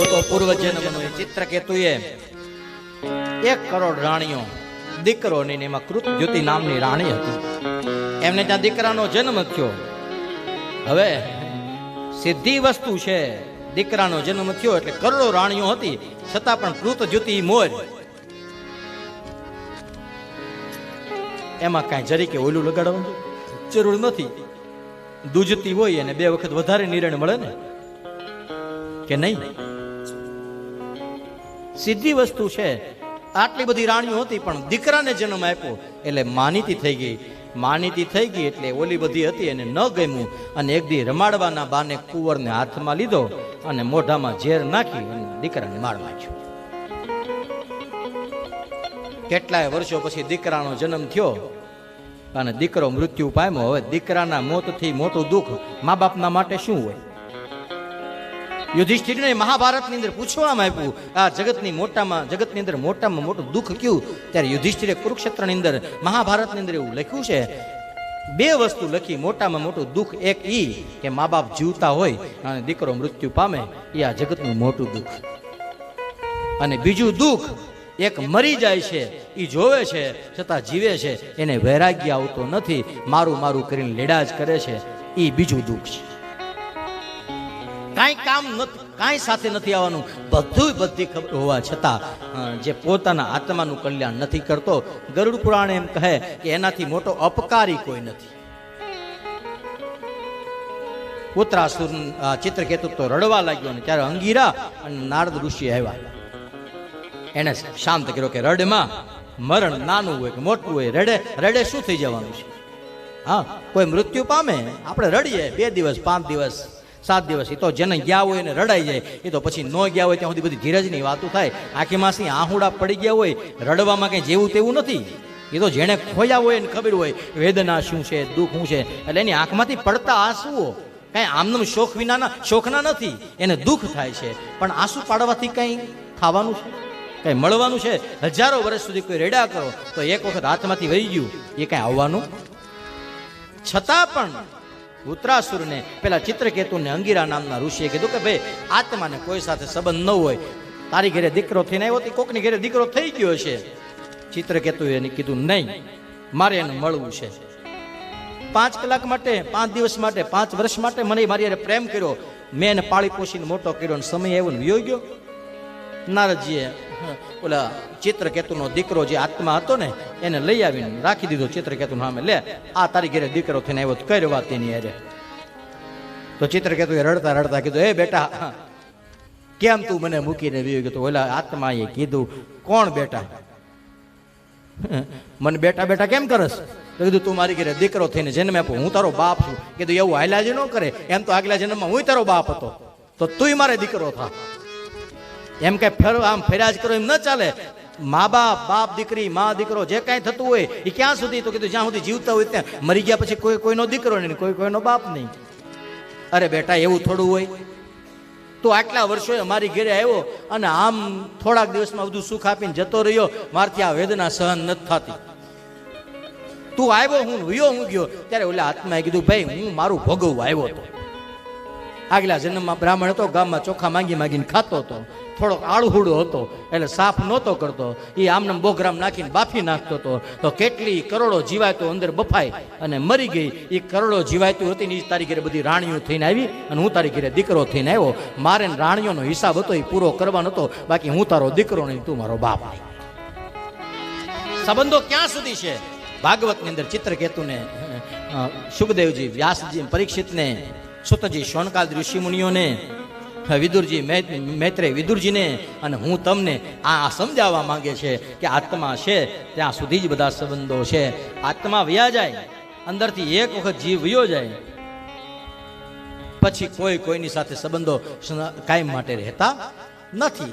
હતો પૂર્વજન્મનો એ એક કરોડ રાણીઓ દીકરો ને એમાં કૃત જ્યોતિ નામની રાણી હતી. એમને ત્યાં દીકરાનો જન્મ થયો. હવે સિદ્ધિ વસ્તુ છે, દીકરાનો જન્મ થયો એટલે કરોડો રાણીઓ હતી, છતાં પણ કૃત જ્યોતિ મોર. એમાં કાંઈ જરી કે ઓલું લગાડવાનું જરૂર નથી. દૂજતી હોય અને બે વખત વધારે નિર્ણય મળે ને? કે નહીં? સીધી વસ્તુ છે. આટલી બધી રાણીઓ હતી, પણ દીકરાને જન્મ આપ્યો. એટલે માનીતી થઈ ગઈ. માનીતી થઈ ગઈ એટલે ઓલી બધી હતી એને ન ગમ્યું. અને એક દી રમાડવાના બાને કુંવરને હાથમાં લીધો અને મોઢામાં ઝેર નાખી અને દીકરાને માર નાખ્યો કેટલાય વર્ષો પછી દીકરાનો જન્મ થયો અને દીકરો મૃત્યુ પામ્યો. હવે દીકરાના મોતથી મોટું દુઃખ મા બાપના માટે શું હોય? યુધિષ્ઠિરને મહાભારતની અંદર પૂછવામાં આવ્યું આ જગતની મોટામાં, જગતની અંદર મોટામાં મોટું દુઃખ કયું? ત્યારે યુધિષ્ઠિરે કુરુક્ષેત્રની અંદર, મહાભારતની અંદર એવું લખ્યું છે, બે વસ્તુ લખી મોટામાં મોટું દુઃખ, એક ઈ કે મા બાપ જીવતા હોય અને દીકરો મૃત્યુ પામે એ આ જગતનું મોટું દુઃખ. અને બીજું દુઃખ, એક મરી જાય છે એ જોવે છે, છતાં જીવે છે, એને વૈરાગ્ય આવતો નથી, મારું મારું કરીને લેડા જ કરે છે એ બીજું દુઃખ છે. કાંઈ કામ નથી કાંઈ સાથે નથી આવવાનું. બધું બધી ખબર હોવા છતાં જે પોતાના આત્માનું કલ્યાણ નથી કરતો ગરુડ પુરાણ એમ કહે કે એનાથી મોટો અપકારી કોઈ નથી. પુત્રાસુર અ, ચિત્રકેતુ તો રડવા લાગ્યો ને ત્યારે અંગીરા અને નારદ ઋષિ આવ્યા. એને શાંત કર્યો કે રડમાં મરણ નાનું હોય કે મોટું હોય રડે રડે શું થઈ જવાનું છે? હા કોઈ મૃત્યુ પામે આપણે રડીએ બે દિવસ પાંચ દિવસ. સાત દિવસ. એ તો જેને ગયા હોય એને રડાઈ જાય. એ તો પછી ન ગયા હોય ત્યાં સુધી બધી ધીરજની વાતો થાય. આખી માસી આહુડા પડી ગયા હોય. રડવામાં કંઈ જેવું તેવું નથી. એ તો જેણે ખોયા હોય એને ખબર હોય, વેદના શું છે, દુઃખ શું છે. એટલે એની આંખમાંથી પડતા આંસુઓ કાંઈ આમનું શોખ વિનાના, શોખના નથી. એને દુઃખ થાય છે. પણ આંસુ પાડવાથી કંઈ થવાનું છે? કંઈ મળવાનું છે? હજારો વર્ષ સુધી કોઈ રેડા કરો, તો એક વખત હાથમાંથી વહી ગયું. એ કાંઈ આવવાનું? છતાં પણ ઉત્તરાસુરને પેલા ચિત્રકેતુને અંગીરા નામના ઋષિએ કીધું કે ભાઈ, આત્માને કોઈ સાથે સંબંધ ન હોય. તારી ઘરે દીકરો થઈને આવ્યો તો કોકની ઘરે દીકરો થઈ ગયો છે. ચિત્રકેતુએ એને કીધું, નહીં, મારે એને મળવું છે. પાંચ કલાક માટે, પાંચ દિવસ માટે, પાંચ વર્ષ માટે મને મારી પ્રેમ કર્યો. મેં એને પાળી પોષીને મોટો કર્યો અને સમય આવ્યો ને નારદજીએ ઓલા ચિત્રકેતુનો દીકરો જે આત્મા હતો ને, એને લઈ આવીને રાખી દીધો ચિત્રકેતુ સામે. લે, આ તારી ઘેરે દીકરો થઈને આવ્યો કઈ વાત એની અરે તો ચિત્રકેતુએ રડતા રડતા કીધું, એ બેટા કેમ તું મને મૂકીને વિયો ગયો? ઓલા આત્માએ કીધું, કોણ બેટા? મને બેટા બેટા કેમ કરસ? તો કીધું, તું મારી ઘરે દીકરો થઈને જન્મ આપ્યો હું તારો બાપ છું. કીધું, એવું હાલ્યા જ ન કરે, એમ તો આગલા જન્મમાં હું તારો બાપ હતો. તો તુંય મારે દીકરો થા. એમ કે ફેરો આમ ફેરાજ કરો, એમ ન ચાલે. મા બાપ બાપ દીકરી, મા, દીકરો, જે કાંઈ થતું હોય એ ક્યાં સુધી તો કીધું, જ્યાં સુધી જીવતા હોય ત્યાં. મરી ગયા પછી કોઈ કોઈનો દીકરો નહીં, કોઈ કોઈનો બાપ નહીં. અરે બેટા, એવું થોડું હોય. તું આટલા વર્ષોએ અમારી ઘરે આવ્યો અને આમ થોડાક દિવસમાં બધું સુખ આપીને જતો રહ્યો. મારથી આ વેદના સહન નથી થતી. તું આવ્યો, હું વયો, હું ગયો. ત્યારે ઓલા આત્માએ કીધું, ભાઈ, હું મારું ભોગવવા આવ્યો હતો. આગલા જન્મમાં બ્રાહ્મણ હતો, ગામમાં ચોખા માંગી માંગીને ખાતો હતો. થોડોક આળહુડો હતો, એટલે સાફ નહોતો કરતો. એ આમને બોગરામ નાખીને બાફી નાખતો હતો. તો કેટલી કરોડો જીવાતો અંદર બફાઈ અને મરી ગઈ. એ કરોડો જીવાતું હતી ને એ તારી ઘરે બધી રાણીઓ થઈને આવી અને હું તારી ઘરે દીકરો થઈને આવ્યો. મારે રાણીઓનો હિસાબ હતો એ પૂરો કરવાનો હતો. બાકી હું તારો દીકરો નહીં, તું મારો બાપ નહીં. સંબંધો ક્યાં સુધી છે? ભાગવતની અંદર ચિત્રકેતુને સુખદેવજી વ્યાસજી પરીક્ષિતને સુતજી શોનકાલ ઋષિ મુનિઓને, વિદુરજી મૈત્રે વિદુરજીને અને હું તમને આ સમજાવવા માંગે છે કે આત્મા છે, ત્યાં સુધી જ બધા સંબંધો છે. આત્મા વયા જાય, અંદરથી એક વખત જીવ વ્યો જાય, પછી કોઈ કોઈની સાથે સંબંધો કાયમ માટે રહેતા નથી.